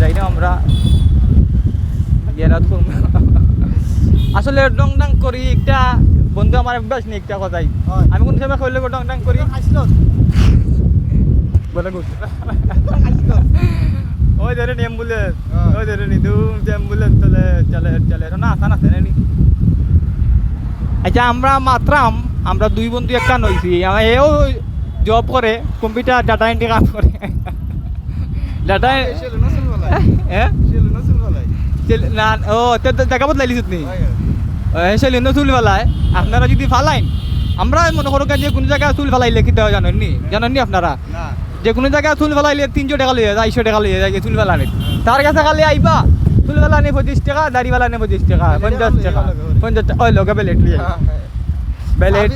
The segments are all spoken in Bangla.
যাই না আমরা গেরাত করব। আসলে ডং ডাং করি একটা বন্ধু আমার অভ্যাস নেই একটা কথাই আমি কোন সময় কইলে ডং ডাং করি। বলে গুড ওই অ্যাম্বুলেন্স। ওই দুম অ্যাম্বুলেন্স চলে চলে চলে। না আসান আছে নি। আচ্ছা আমরা মাত্রাম। আমরা দুই বন্ধু একটা নইছি। এও জব করে কম্পিউটার ডাটা এন্ট্রি কাম করে। ডাটা না? ও দেখা তুমি সেলি চুল ফেলায় আপনারা যদি ফালাইন আমরা মনে করো যে কোনো জায়গায় চুল ফেলাইলে কি দেওয়া জানেন নি? জানেন নি আপনারা? যে কোনো জায়গায় চুল ফেলাইলে তিনশো টাকা লিয়ে যায় আড়াইশো টাকা লিয়ে যায় চুল ফেলানি। তার কাছে খালি আইবা চুল ফেলানি পঁচিশ টাকা দাড়ি ফেলানি পঁচিশ টাকা পঞ্চাশ টাকা। পঞ্চাশ টাকা ওই লগে বেলেট লিয়ে বেলেট।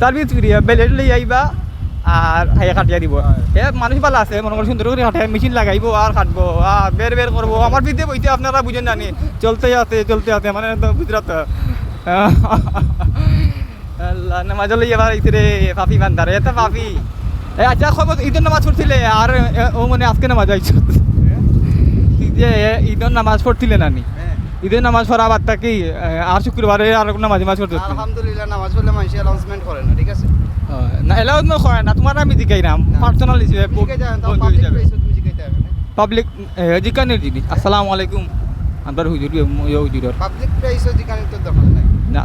সার্ভিস ফ্রি বেলেট লিয়ে আইবা। আর হাইয়া কাটিয়া দিব। হয়। এ মানুষ ভালো আছে মনে করো সুন্দর করে কাটে মেশিন লাগাইবো আর কাটবো আর বের বের করব। আমার বিদ্যে বইতে আপনারা বুঝেন জানি চলতে আছে চলতে আছে মানে তো গুজরাট। নামাজ লইয়া এবার ইতরে পাপি বান্দারে এত পাপি। এ আচ্ছা খবর ঈদের নামাজ পড়ছিলে? আর ও মানে আজকে নামাজ আইছো। যে ঈদের নামাজ পড়ছিলে নানি ঈদের নামাজ পড়া বাদটা কি এ, আর শুক্রবারে আর নামাজ নামাজ পড়তে আলহামদুলিল্লাহ নামাজ পড়লে মানুষ অ্যানাউন্সমেন্ট করে না ঠিক আছে? না এলাও না হয় না তোমার আমি জিকাই না হবে, তাও বন্ধু না। পাবলিক জিকানের জিনিস আসসালামু আলাইকুম আপনার হুজুর হুজুর place এ যেখানে তোর দরকার নাই। না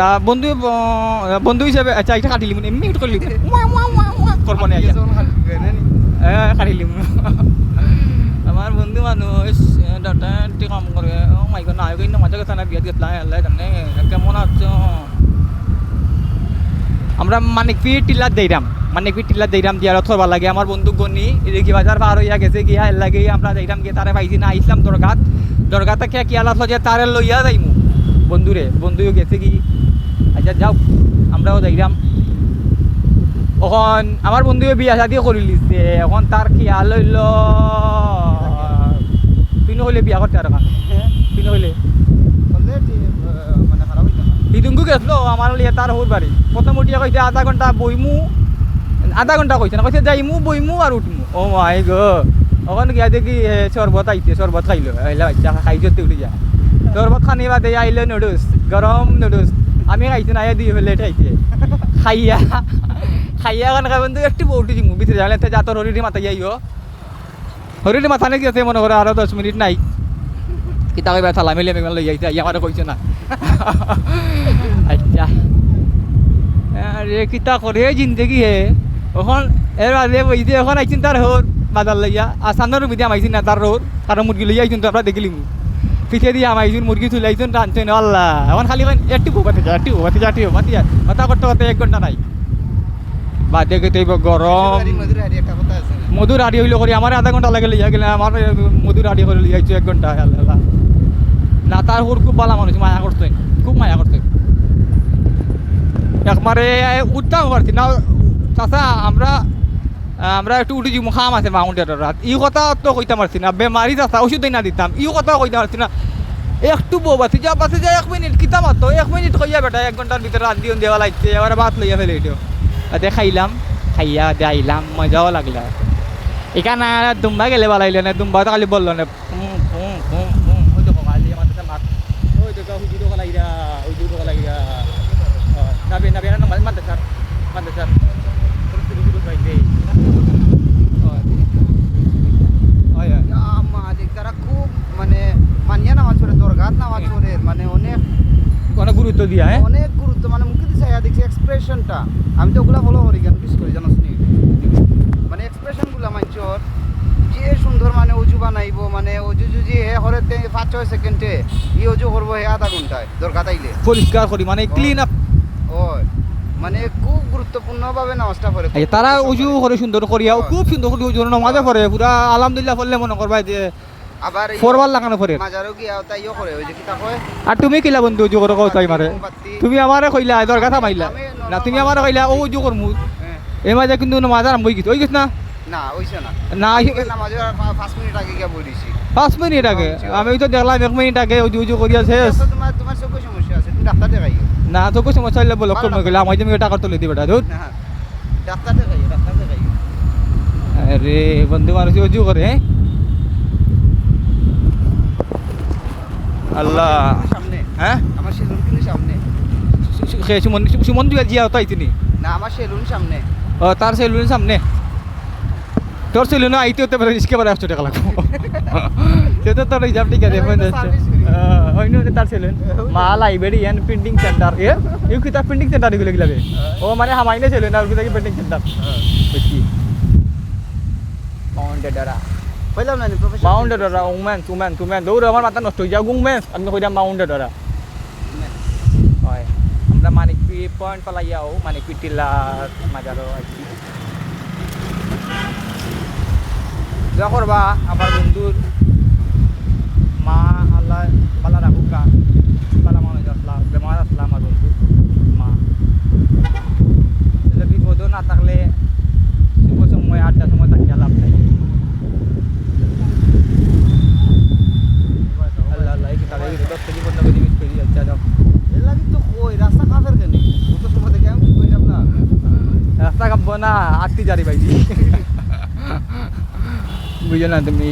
না বন্ধু বন্ধু হিসেবে আচ্ছা এটা কাটিলি মানে এমনি করলি করব না হবে। আইয়া। যখন খালি ঢুকে, না নি? হ্যাঁ কাটিলি আমার বন্ধু মানুষ ডাটা এন্ট্রি কাম করে মাই গড নায়ক মজা কথা না বিয়াত জানে কেমন আছো আমরা মানিক পি টিল্লা দেইরাম মানিক পি টিল্লা দেইরাম দিয়া থরবা লাগে? আমার বন্ধু গনি এদিকে বাজার পার হইয়া গেছে গিয়া এর লাগে আমরা দেইরাম গিয়ে তারে পাইছি না ইসলাম দরগাত দরগাতে কে কি আলাপ যে তারে লইয়া যাইমু বন্ধুরে বন্ধুও গেছে কি? আচ্ছা যাও আমরাও দেইরাম এখন আমার বন্ধুয়ে বিয়া শাদি করে লিছে। এখন তার কি হাল হইল? তুই নহলে বিয়া করতে আর তুই নহলে। মানে। ইদুঙ্গু গেছলো আমার লিয়ে তার হোর বাড়ি উঠিয়া কইছে আধা ঘণ্টা বইমু আধা ঘণ্টা কইছে না কইছে যাইমু বইমু আর উঠমু। ও মাই গো ওখানে গিয়া দেখি শরবত আইছে শরবত খাইলো আইলা বাচ্চা খাইছে, উঠে যা। শরবত খানি বাদে আইলে নুডলস গরম নুডলস আমি খাইছি না দিয়ে ফেলে খাইছে খাইয়া খাইয়া কারণ খাই বন্ধু একটু বউটি জিমু ভিতরে যাইলে যা তোর হরিটি মাথা যাইও হরিটি মাথা নাকি আছে মনে করে আরও দশ মিনিট নাই। কিতা কইবা থালা মিলে মেঘ লই যাইতে আমার কইছে না। আচ্ছা। আরে কিতা করে জিন্দগি হে। ওখন এর বাদে বইতে এখন আইছেন তার হোর বাজার লইয়া। আসানোর বিদে আমাইছেন না তার হোর কারণ মুরগি লইয়া আইছেন তো আমরা দেখিলিম পিঠে দিয়ে আমাইছেন মুরগি তুলাইছেন টানছেন আল্লাহ। এখন খালি এখন একটু বোকাতে যা একটু বোকাতে যা একটু বোকাতে যা কথা করতে করতে এক ঘণ্টা নাই। বাদে কেতে গরম মধুর আড়ি হইল করি আমার আধা ঘণ্টা লাগে লইয়া গেলে আমার মধুর আড়ি করে লইয়া আইছো এক ঘণ্টা আল্লাহ। না তার হোর খুব ভালো মানুষ মায়া করতে খুব মায়া করতে একবারে উঠতাম পারছি না, চাচা, আমরা আমরা একটু উঠে যাব খাম আছে মাউন্টের রাত ই কথা তো কইতাম পারছি না। বেমারি চাচা, ওষুধ না দিতাম। ই কথা কইতাম পারছি না। একটু বউ বাতি যা বাতি যা এক মিনিট, কিতা মাত্র এক মিনিট কইয়া বেটা, এক ঘণ্টার ভিতরে রাত দিন দেওয়া লাগছে। এবার ভাত লইয়া ফেলে এটিও তাতে খাইলাম খাইয়া দিয়ে আইলাম মজাও লাগলা। এখানে দুম্বা গেলে বালাইলে না, দুম্বা তো খালি বলল না ফুম, ফুম, ফুম, ফুম। ওই দেখো খালি আমার কাছে মাত ওই দেখো হুজুরও গলাইরা হুজুরও গলাইরা নাবে নাবে না মানতে স্যার মানতে স্যার হুজুরও গাইছে হয় হয় ইয়া মালিক, তারা খুব মানে মানিয়া নামাজ পড়ে দরগাত নামাজ পড়ে মানে অনেক অনেক গুরুত্ব দিয়া হ্যাঁ অনেক গুরুত্ব মানে মুখে দিছে ইয়া দেখছি এক্সপ্রেশনটা আমি তো ওগুলা ফলো করি কেন কিছু করি জানোস নি মানে এক্সপ্রেশনগুলা মানছর যে সুন্দর মানে উজু বানাইব মানে উজু যদি হে হরে তে পাঁচ ছয় সেকেন্ডে ই অজু করব হে আধা ঘন্টায় দরকার তাইলে। পরিষ্কার করি মানে ক্লিন আপ ওই মানে খুব গুরুত্বপূর্ণভাবে নামাজটা পড়ে খুব তারা উজু। করে সুন্দর করিয়া খুব সুন্দর করে উজু নমাজে করে পুরা আলহামদুলিল্লাহ পড়লে মনে করবা যে আবার ফরবার লাগানো করে মাজারও গিয়া তাইও করে ওই যে কিতা কয় আর তুমি কিলা বন্ধু উজু করো কই মারে মোমবাতি। তুমি আমারে কইলা দরকার থামাইলা আমি না তুমি আমারে কইলা ও উজু করমু হ্যাঁ। এই মাঝে কিন্তু নামাজ আরম্ভ হয়ে গেছে। ওই গেছ না? না ওইছে না। না আমি পা- পাঁচ মিনিট আগে গিয়া বলিছি পাঁচ মিনিট আগে? আমি তো দেখলাম এক মিনিট আগে উজু উজু করিয়া শেষ তোমার তোমার চোখে সমস্যা আছে। তুমি ডাক্তার দেখাইও না তো কিছু সমস্যা হইলে বলো কমে গেলে। আমি তুমি টাকা তুলে দিবে ধর না ডাক্তার দেখাইও ডাক্তার দেখাইও আরে বন্ধু মানুষ উজু করে হ্যাঁ আল্লাহ। হ্যাঁ? আমার সেলুন কিন্তু সামনে সুমন সুমন তুই জিয়া তো আইতিনি না আমার সেলুন সামনে। ও তার সেলুনের সামনে? তোর সেলুনে আইতে হতে পারে রিস্কে পারে একশো টাকা লাগবো। সেটা তোর হিসাব ঠিক আছে অন্য তার সেলুন। মা লাইব্রেরি এন্ড প্রিন্টিং সেন্টার এ ইউ কি তার প্রিন্টিং সেন্টার এগুলো গিলাবে? ও মানে হামাইনে সেলুন আর কি প্রিন্টিং সেন্টার বুঝছি মাউন্টেড ডরা কইলাম না প্রফেশন মাউন্টেড ডরা উমেন্স উমেন্স উমেন্স দৌড় আমার মাথা নষ্ট হয়ে যাও উমেন্স আমি কইলাম মাউন্টেড ডরা হয় আমরা মানিকপি পয়েন্ট পালাইয়াও মানিকপি টিলার মাজারও আছি দোয়া করবা আমার বন্ধুর মা আল্লাহ পালা রাখুকা পালা মানুষ আসলাম বেমার আসলাম আমার বন্ধু মা তাহলে বিপদ না থাকলে শুভ সময় আটটার সময় থাকিয়া লাভ নাই আল্লাহ আল্লাহ এই কি তাহলে দশ কেজি পনেরো কেজি বিশ কেজি আচ্ছা যাও। এর লাগি তো কই রাস্তা কাফের কেন? কত সময় থেকে আমি কইলাম না রাস্তা কাঁপবো না আটটি জারি পাইছি। বুঝো না তুমি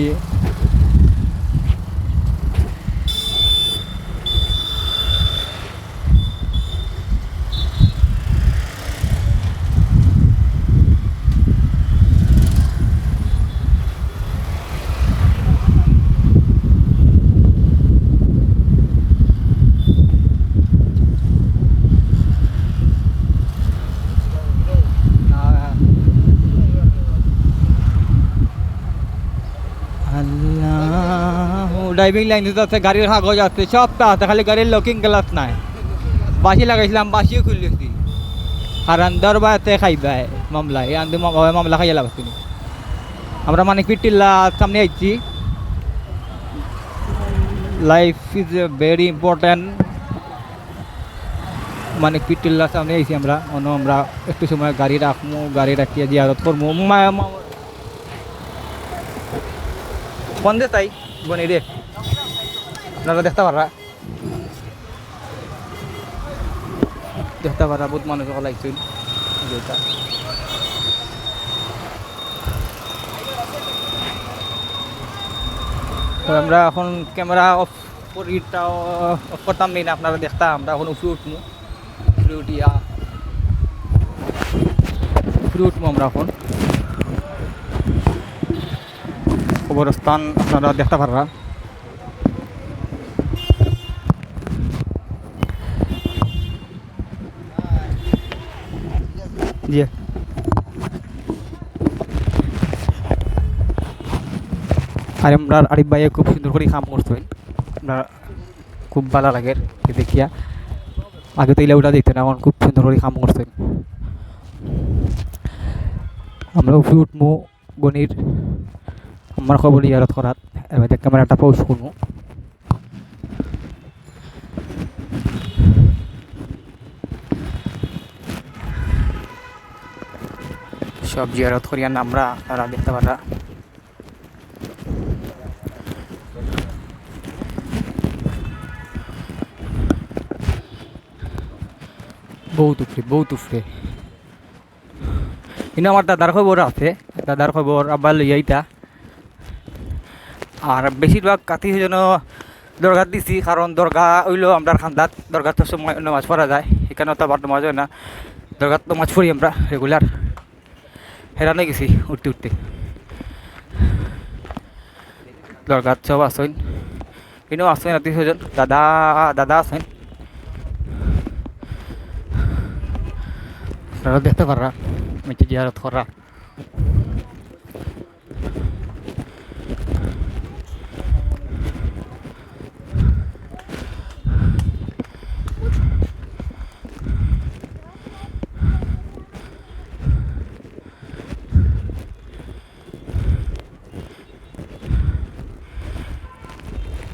আল্লাহ ড্রাইভিং লাইন আছে, গাড়ির কাগজ আছে, সব আছে, খালি গাড়ির লকিং গ্লাস নাই। বাসি লাগাইছিলাম, বাসিও খুললেছি কারণ দরবাতে খাইবাই মামলা এই আন্দে মামলা খাইয়া লাগাচ্ছি আমরা মানে পিটিল্লা সামনে আইছি। লাইফ ইজ ভেরি ইম্পর্ট্যান্ট মানে পিটিল্লার সামনে আইছি আমরা। অন্য আমরা একটু সময় গাড়ি রাখব গাড়ি রাখিয়া জিয়ারত করব কোন দে তাই? বনে রে। আপনারা দেখতে পারা দেখতে পারা বহুত মানুষ লাগছিল আমরা এখন ক্যামেরা অফ করিটা অফ করতাম নি না, আপনারা দেখতাম আমরা এখন উপরে উঠবো উপরে উঠিয়া। উপরে উঠবো আমরা এখন। কবরস্থান, আপনারা দেখতে পাররা? আর আমরা আরিফ ভাইয়ে খুব সুন্দর করে কাম করছেন আমরা খুব ভালো লাগে দেখিয়া। আগে তো ইলা দিতেন এখন খুব সুন্দর করে কাম করছেন আমরা উপরে উঠবো গণির আমার খবর ইয়ারত করাত। এবার ক্যামেরাটা পৌঁছ করব সব জিয়ারত করিয়া আমরা তারা দেখতে পারা। বহুত উপরে বহুত উপরে কিন্তু আমার দাদার খবর আছে দাদার খবর আবার লইয়াইতা আর বেশিরভাগ কাতি যেন দরগা দিছি কারণ দরগা হইল আমরা খান্দাত দরগা তো সময় নামাজ পড়া যায় এখানে তো আবার নামাজ হয় না। দরগা তো মাছ পড়ি আমরা রেগুলার হেরানো গেছি, উঠতে উঠতে। দরগা সব আসেন কিন্তু আসেন আত্মীয় স্বজন দাদা দাদা আসেন আপনারা দেখতে পাররা মেচে জিয়ারত করা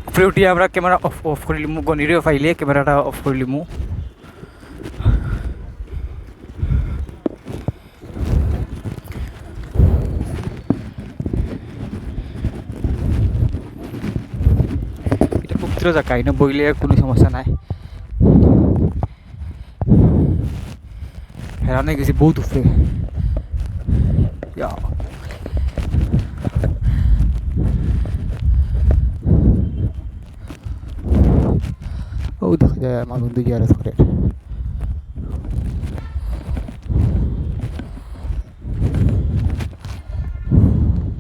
উপরে উঠিয়ে আমরা ক্যামেরা অফ অফ করে লিমু গনিরেও ফাইলে ক্যামেরাটা অফ করে লিমু এটা পবিত্র আইনে বইলে কোনো সমস্যা নাই। হেরানে গেছি বহুত উপরে ও দেখা যায় আমার বন্ধু জিয়ারত করে